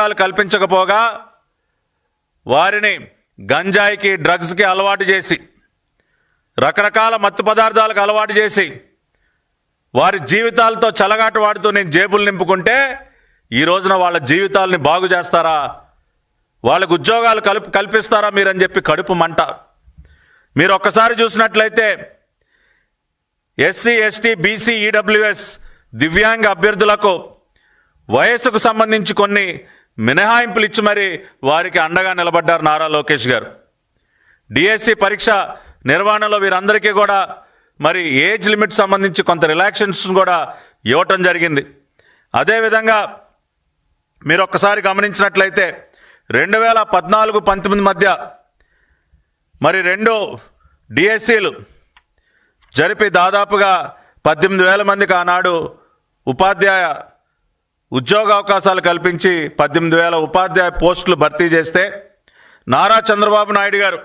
ఉద్యోగాలు కల్పించకపోగా వారిని గంజాయికి డ్రగ్స్కి అలవాటు చేసి రకరకాల మత్తు పదార్థాలకు అలవాటు చేసి వారి జీవితాలతో చలగాటు వాడుతూ నేను జేబులు నింపుకుంటే ఈ రోజున వాళ్ళ జీవితాలని బాగు చేస్తారా? వాళ్ళకు ఉద్యోగాలు కల్ప కల్పిస్తారా మీరని చెప్పి కడుపు మంట. మీరు ఒక్కసారి చూసినట్లయితే ఎస్సీ ఎస్టీ బీసీ ఈడబ్ల్యూఎస్ దివ్యాంగ అభ్యర్థులకు వయస్సుకు సంబంధించి కొన్ని మినహాయింపులు ఇచ్చి మరి వారికి అండగా నిలబడ్డారు నారా లోకేష్ గారు. డిఎస్సి పరీక్ష నిర్వహణలో వీరందరికీ కూడా మరి ఏజ్ లిమిట్ సంబంధించి కొంత రిలాక్సేషన్స్ కూడా ఇవ్వటం జరిగింది. అదేవిధంగా మీరు ఒక్కసారి గమనించినట్లయితే రెండు వేల పద్నాలుగు పంతొమ్మిది మధ్య మరి రెండు డిఎస్సీలు జరిపి దాదాపుగా పద్దెనిమిది వేల మందికి ఆనాడు ఉపాధ్యాయ ఉద్యోగ అవకాశాలు కల్పించి పద్దెనిమిది వేల ఉపాధ్యాయ పోస్టులు భర్తీ చేస్తే నారా చంద్రబాబు నాయుడు గారు